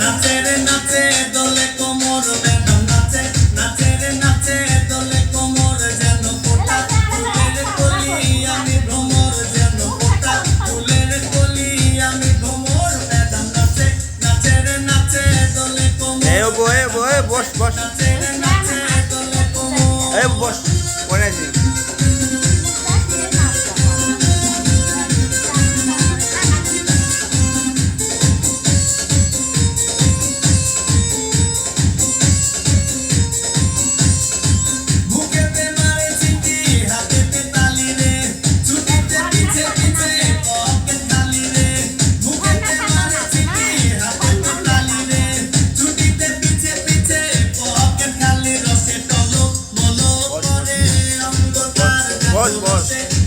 নাচে রে নাচে দোলে কোমর ম্যাডাম নাচে। নাচে রে নাচে দোলে কোমর যেন ফোটা। ফুলের কলি আমি ভ্রমর যেন ফোটা। ফুলের কলি আমি ভ্রমর ম্যাডাম নাচে। নাচে রে নাচে দোলে কোমর এ বো এ বো এ বস বস। নাচে রে নাচে দোলে কোমর। এ বস পরে boss, boss.